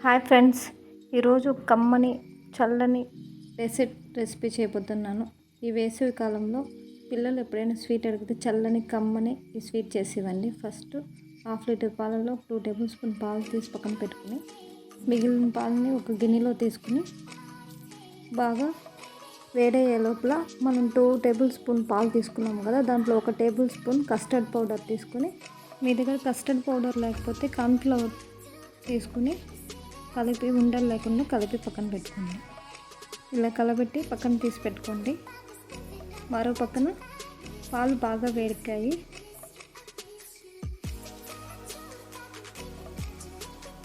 Hi friends ఈరోజు కమ్మని చల్లని రెసిట్ రెసిపీ చేయబోతున్నాను. ఈ వేసవి కాలంలో పిల్లలు ఎప్పుడైనా స్వీట్ అడిగితే చల్లని కమ్మని ఈ స్వీట్ చేసి ఇవ్వండి ఫస్ట్ హాఫ్ లీటర్ పాలలో టూ టేబుల్ స్పూన్ పాలు తీసి పక్కన పెట్టుకుని మిగిలిన పాలని ఒక గిన్నెలో తీసుకుని బాగా వేడయ్యే లోపల మనం టూ టేబుల్ స్పూన్ పాలు తీసుకున్నాం కదా దాంట్లో ఒక టేబుల్ స్పూన్ కస్టర్డ్ పౌడర్ తీసుకొని మీ దగ్గర కస్టర్డ్ పౌడర్ లేకపోతే కార్న్ఫ్లవర్ తీసుకుని కలిపి ఉండలు లేకుండా కలిపి పక్కన పెట్టుకోండి ఇలా కలబెట్టి పక్కన తీసి పెట్టుకోండి. మరో పక్కన పాలు బాగా వేడికాయి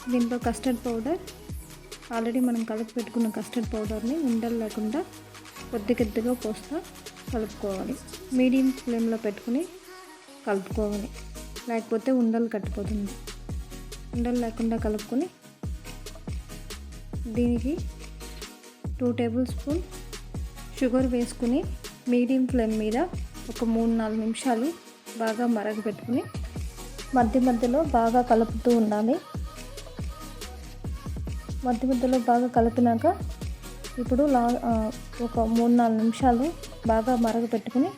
దీంట్లో కస్టర్డ్ పౌడర్. ఆల్రెడీ మనం కలిపి పెట్టుకున్న కస్టర్డ్ పౌడర్ని ఉండలు లేకుండా కొద్ది కొద్దిగా పోస్తా కలుపుకోవాలి. మీడియం ఫ్లేమ్లో పెట్టుకుని కలుపుకోవాలి. లేకపోతే ఉండలు కట్టిపోతుంది. ఉండలు లేకుండా కలుపుకొని దీనికి టూ టేబుల్ స్పూన్ షుగర్ వేసుకుని మీడియం ఫ్లేమ్ మీద ఒక మూడు నాలుగు నిమిషాలు బాగా మరగపెట్టుకుని మధ్య మధ్యలో బాగా కలుపుతూ ఉండాలి. మధ్య మధ్యలో బాగా కలిపినాక ఇప్పుడు లా ఒక మూడు నాలుగు నిమిషాలు బాగా మరగపెట్టుకుని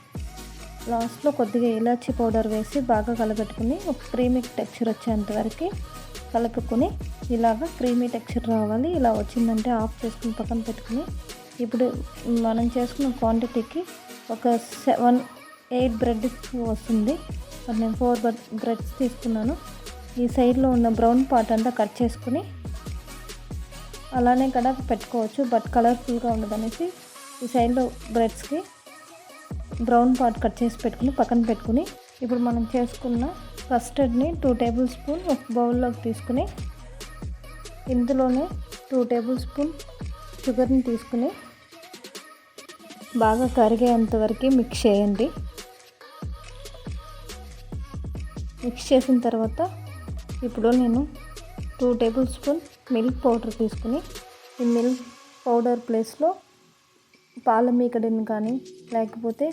లాస్ట్లో కొద్దిగా ఇలాచీ పౌడర్ వేసి బాగా కలపెట్టుకుని ఒక క్రీమీ టెక్స్చర్ వచ్చేంత వరకు కలుపుకొని ఇలాగ క్రీమీ టెక్స్చర్ రావాలి. ఇలా వచ్చిందంటే ఆఫ్ చేసుకుని పక్కన పెట్టుకుని ఇప్పుడు మనం చేసుకున్న క్వాంటిటీకి ఒక సెవెన్ ఎయిట్ బ్రెడ్ వస్తుంది. నేను ఫోర్ బ్రెడ్స్ తీసుకున్నాను. ఈ సైడ్లో ఉన్న బ్రౌన్ పార్ట్ అంతా కట్ చేసుకుని అలానే కూడా పెట్టుకోవచ్చు. బట్ కలర్ఫుల్గా ఉండదనేసి ఈ సైడ్లో బ్రెడ్స్కి బ్రౌన్ పార్ట్ కట్ చేసి పెట్టుకుని పక్కన పెట్టుకుని ఇప్పుడు మనం చేసుకున్న కస్టర్డ్ని టూ టేబుల్ స్పూన్ ఒక బౌల్లోకి తీసుకుని ఇందులోనే టూ టేబుల్ స్పూన్ షుగర్ని తీసుకుని బాగా కరిగేంతవరకు మిక్స్ చేయండి. మిక్స్ చేసిన తర్వాత ఇప్పుడు నేను two tablespoon milk powder తీసుకుని ఈ మిల్క్ పౌడర్ ప్లేస్లో పాల మీకడిని కానీ లేకపోతే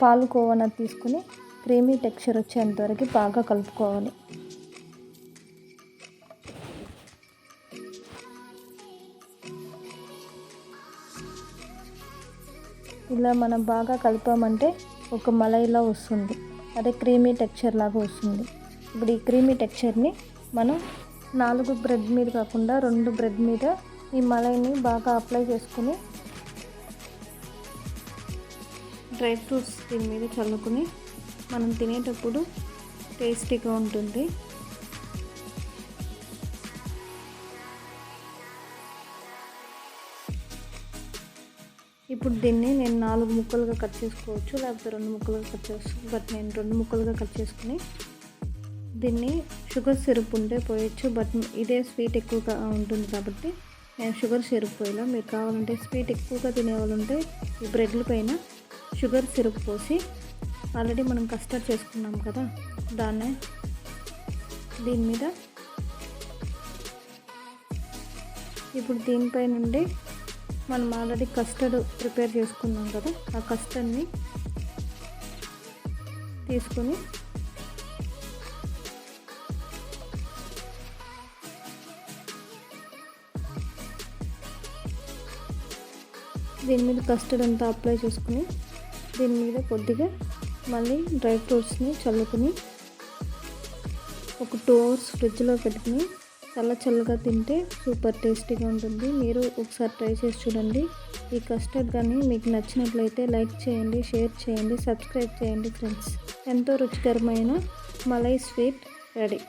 పాలు కోవన తీసుకుని క్రీమీ టెక్స్చర్ వచ్చేంతవరకు బాగా కలుపుకోవాలి. ఇలా మనం బాగా కలపామంటే ఒక మలైలా వస్తుంది. అదే క్రీమీ టెక్చర్ లాగా వస్తుంది. ఇప్పుడు ఈ క్రీమీ టెక్చర్ని మనం నాలుగు బ్రెడ్ మీద కాకుండా రెండు బ్రెడ్ మీద ఈ మలైని బాగా అప్లై చేసుకుని డ్రై ఫ్రూట్స్ దీని మీద చల్లుకుని మనం తినేటప్పుడు టేస్టీగా ఉంటుంది. ఇప్పుడు దీన్ని నేను నాలుగు ముక్కలుగా కట్ చేసుకోవచ్చు లేకపోతే రెండు ముక్కలుగా కట్ చేసుకోవచ్చు బట్ నేను రెండు ముక్కలుగా కట్ చేసుకుని దీన్ని షుగర్ సిరప్ ఉంటే పోయొచ్చు బట్ ఇదే స్వీట్ ఎక్కువగా ఉంటుంది కాబట్టి నేను షుగర్ సిరప్ పోయినా మీకు కావాలంటే స్వీట్ ఎక్కువగా తినేవాళ్ళు ఉంటే ఈ బ్రెడ్ల పైన షుగర్ సిరప్ పోసి ఆల్రెడీ మనం కస్టర్డ్ చేసుకున్నాం కదా దాన్నే దీని మీద ఇప్పుడు దీనిపై నుండి మనం ఆల్రెడీ కస్టర్డ్ ప్రిపేర్ చేసుకున్నాం కదా ఆ కస్టర్డ్ని తీసుకొని దీని మీద కస్టర్డ్ అంతా అప్లై చేసుకుని దీని మీద కొద్దిగా మళ్ళీ డ్రై ఫ్రూట్స్ని చల్లుకుని ఒక టూ అవర్స్ ఫ్రిడ్జ్లో పెట్టుకుని చల్ల చల్లగా తింటే సూపర్ టేస్టీగా ఉంటుంది. మీరు ఒకసారి ట్రై చేసి చూడండి. ఈ కస్టర్డ్ కానీ మీకు నచ్చినట్లయితే లైక్ చేయండి షేర్ చేయండి సబ్స్క్రైబ్ చేయండి ఫ్రెండ్స్. ఎంతో రుచికరమైన మలై స్వీట్ రెడీ.